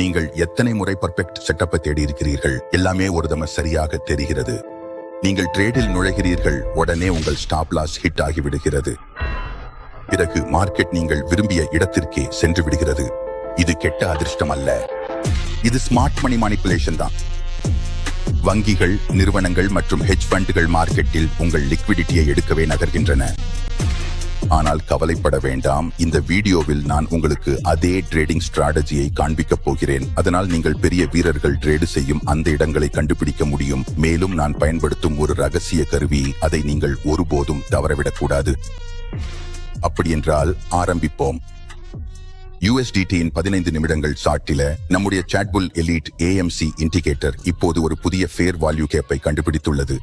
நீங்கள் எத்தனை முறை பர்ஃபெக்ட் செட்டப்பை தேடி இருக்கிறீர்கள் எல்லாமே ஒரு தம சரியாக தெரிகிறது. நீங்கள் ட்ரேடில் நுழைகிறீர்கள் உடனே உங்கள் ஸ்டாப் லாஸ் ஹிட் ஆகி விடுகிறது. பிறகு மார்க்கெட் நீங்கள் விரும்பிய இடத்திற்கே சென்று விடுகிறது. இது கெட்ட அதிர்ஷ்டம் அல்ல. இது ஸ்மார்ட் மணி மானிப்புலேஷன் தான். வங்கிகள் நிறுவனங்கள் மற்றும் ஹெஜ் ஃபண்டுகள் மார்க்கெட்டில் உங்கள் லிக்விடிட்டியை எடுக்கவே நகர்கின்றன. ஆனால் கவலைப்பட வேண்டாம். இந்த வீடியோவில் நான் உங்களுக்கு அதே ட்ரேடிங் ஸ்ட்ராட்டஜியை காண்பிக்கப் போகிறேன். அதனால் நீங்கள் பெரிய வீரர்கள் ட்ரேடு செய்யும் அந்த இடங்களை கண்டுபிடிக்க முடியும். மேலும் நான் பயன்படுத்தும் ஒரு ரகசிய கருவி அதை நீங்கள் ஒருபோதும் தவறவிடக்கூடாது. அப்படியென்றால் ஆரம்பிப்போம். யூஎஸ்டிடியின் பதினைந்து நிமிடங்கள் சாட்டில நம்முடைய சாட்புல் எலீட் ஏஎம்சி இண்டிகேட்டர் இப்போது ஒரு புதிய ஃபேர் வால்யூ கேப்பை கண்டுபிடித்துள்ளது.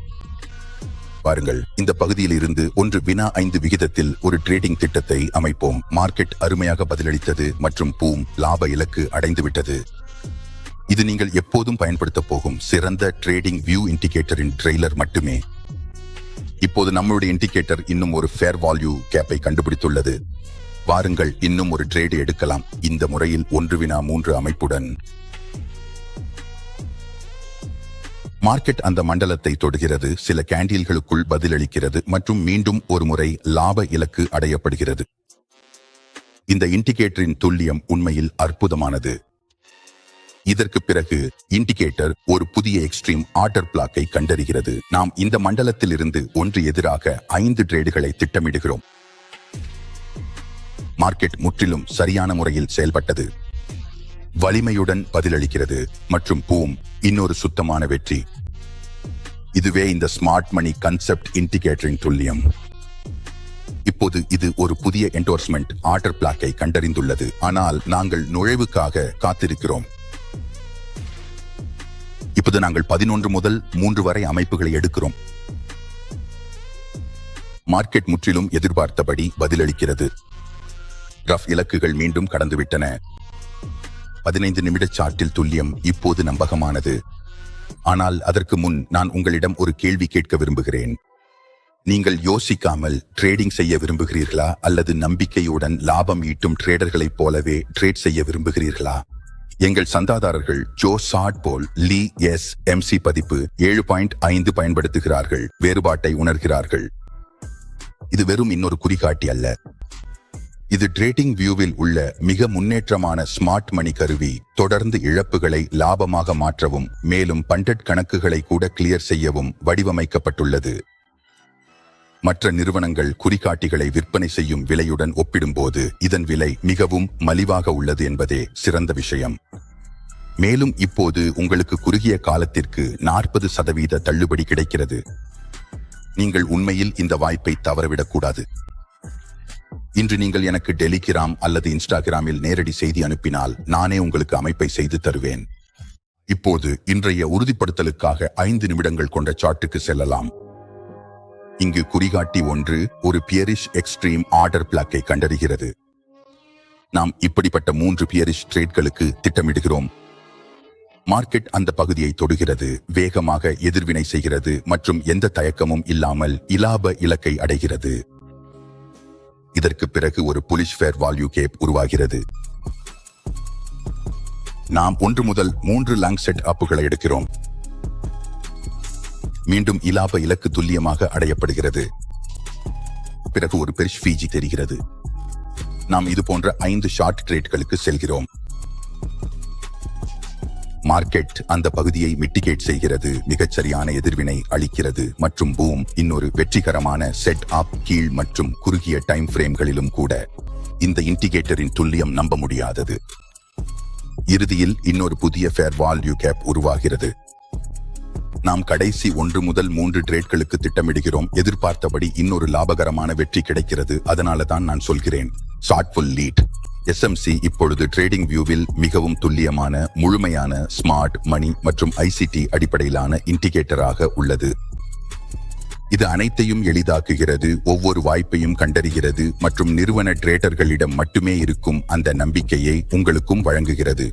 பாருங்கள். இந்த பகுதியில் இருந்து ஒன்று வினா ஐந்து விகிதத்தில் ஒரு ட்ரேடிங் திட்டத்தை அமைப்போம். மார்க்கெட் அருமையாக பதிலளித்தது மற்றும் பூம் லாப இலக்கு அடைந்துவிட்டது. இது நீங்கள் எப்போதும் பயன்படுத்த போகும் சிறந்த ட்ரேடிங் வியூ இண்டிகேட்டரின் ட்ரெய்லர் மட்டுமே. இப்போது நம்மளுடைய இண்டிகேட்டர் இன்னும் ஒரு ஃபேர் வால்யூ கேப்பை கண்டுபிடித்துள்ளது. வாருங்கள் இன்னும் ஒரு ட்ரேடு எடுக்கலாம். இந்த முறையில் ஒன்று வினா மூன்று அமைப்புடன் மார்க்கெட் அந்த மண்டலத்தை தொடுகிறது சில கேண்டீல்களுக்குள் பதிலளிக்கிறது மற்றும் மீண்டும் ஒரு முறை லாப இலக்கு அடையப்படுகிறது. இந்த இண்டிகேட்டரின் துல்லியம் உண்மையில் அற்புதமானது. இதற்கு பிறகு இண்டிகேட்டர் ஒரு புதிய எக்ஸ்ட்ரீம் ஆர்டர் பிளாக்கை கண்டறிகிறது. நாம் இந்த மண்டலத்தில் இருந்து ஒன்று எதிராக ஐந்து ட்ரேடுகளை திட்டமிடுகிறோம். மார்க்கெட் முற்றிலும் சரியான முறையில் செயல்பட்டது. வலிமையுடன் பதிலளிக்கிறது மற்றும் பூம் இன்னொரு சுத்தமான வெற்றி. இதுவே இந்த ஸ்மார்ட் மணி கன்செப்ட் இண்டிகேட்டரின் துல்லியம். இப்போது இது ஒரு புதிய என்டோர்ஸ்மெண்ட் ஆர்டர் பிளாக்கை கண்டறிந்துள்ளது. ஆனால் நாங்கள் நுழைவுக்காக காத்திருக்கிறோம். இப்போது நாங்கள் பதினொன்று முதல் மூன்று வரை அமைப்புகளை எடுக்கிறோம். மார்க்கெட் முற்றிலும் எதிர்பார்த்தபடி பதிலளிக்கிறது. ரஃப் இலக்குகள் மீண்டும் கடந்துவிட்டன. பதினைந்து நிமிட சார்ட்டில் துல்லியம் இப்போது நம்பகமானது. ஆனால் அதற்கு முன் நான் உங்களிடம் ஒரு கேள்வி கேட்க விரும்புகிறேன். நீங்கள் யோசிக்காமல் ட்ரேடிங் செய்ய விரும்புகிறீர்களா? அல்லது நம்பிக்கையுடன் லாபம் ஈட்டும் ட்ரேடர்களைப் போலவே ட்ரேட் செய்ய விரும்புகிறீர்களா? எங்கள் சந்தாதாரர்கள் ஜோ சாட் போல் லீ எஸ் எம்சி பதிப்பு ஏழு பாயிண்ட் ஐந்து பயன்படுத்துகிறார்கள் வேறுபாட்டை உணர்கிறார்கள். இது வெறும் இன்னொரு குறிகாட்டி அல்ல. இது ட்ரேடிங் வியூவில் உள்ள மிக முன்னேற்றமான ஸ்மார்ட் மணி கருவி. தொடர்ந்து இழப்புகளை லாபமாக மாற்றவும் மேலும் பண்டட் கணக்குகளை கூட கிளியர் செய்யவும் வடிவமைக்கப்பட்டுள்ளது. மற்ற நிறுவனங்கள் குறிகாட்டிகளை விற்பனை செய்யும் விலையுடன் ஒப்பிடும்போது இதன் விலை மிகவும் மலிவாக உள்ளது என்பதே சிறந்த விஷயம். மேலும் இப்போது உங்களுக்கு குறுகிய காலத்திற்கு நாற்பது சதவீத தள்ளுபடி கிடைக்கிறது. நீங்கள் உண்மையில் இந்த வாய்ப்பை தவறவிடக்கூடாது. இன்று நீங்கள் எனக்கு டெலிகிராம் அல்லது இன்ஸ்டாகிராமில் நேரடி செய்தி அனுப்பினால் நானே உங்களுக்கு அமைப்பை செய்து தருவேன். இப்போது இன்றைய உறுதிப்படுத்தலுக்காக ஐந்து நிமிடங்கள் கொண்ட சார்ட்டுக்கு செல்லலாம். இங்கு குறிகாட்டி ஒன்று ஒரு பியரிஷ் எக்ஸ்ட்ரீம் ஆர்டர் பிளாக்கை கண்டறிகிறது. நாம் இப்படிப்பட்ட மூன்று பியரிஷ் ட்ரேட்களுக்கு திட்டமிடுகிறோம். மார்க்கெட் அந்த பகுதியை தொடுகிறது வேகமாக எதிர்வினை செய்கிறது மற்றும் எந்த தயக்கமும் இல்லாமல் இலாப இலக்கை அடைகிறது. இதற்கு பிறகு ஒரு புலிஷ் ஃபேர் வால்யூ கேப் உருவாகிறது. நாம் ஒன்று முதல் மூன்று லங் செட் அப்புகளை எடுக்கிறோம். மீண்டும் இலாப இலக்கு துல்லியமாக அடையப்படுகிறது. பிறகு ஒரு பெரிஷ் ஃபீஜி தெரிகிறது. நாம் இது போன்ற ஐந்து ஷார்ட் ட்ரேட்களுக்கு செல்கிறோம். மார்க்கெட் அந்த பகுதியை மிட்டிகேட் செய்கிறது. மிகச்சரியான எதிர்வினை அளிக்கிறது. மற்றும் பூம் இன்னொரு வெற்றிகரமான செட் அப் கீழ் மற்றும் குறுகிய டைம் ஃப்ரேம்களிலும் கூட இந்த இண்டிகேட்டரின் துல்லியம் நம்ப முடியாதது. இறுதியில் இன்னொரு புதிய ஃபேர் வால்யூ கேப் உருவாகிறது. நாம் கடைசி ஒன்று முதல் மூன்று ட்ரேட்களுக்கு திட்டமிடுகிறோம். எதிர்பார்த்தபடி இன்னொரு லாபகரமான வெற்றி கிடைக்கிறது. அதனால தான் நான் சொல்கிறேன் ஷார்ட்ஃபுல் லீட் எஸ்எம்சி இப்பொழுது ட்ரேடிங் வியூவில் மிகவும் துல்லியமான முழுமையான ஸ்மார்ட் மணி மற்றும் ஐசிடி அடிப்படையிலான இண்டிகேட்டராக உள்ளது. இது அனைத்தையும் எளிதாக்குகிறது ஒவ்வொரு வாய்ப்பையும் கண்டறிகிறது மற்றும் நிறுவன ட்ரேடர்களிடம் மட்டுமே இருக்கும் அந்த நம்பிக்கையை உங்களுக்கும் வழங்குகிறது.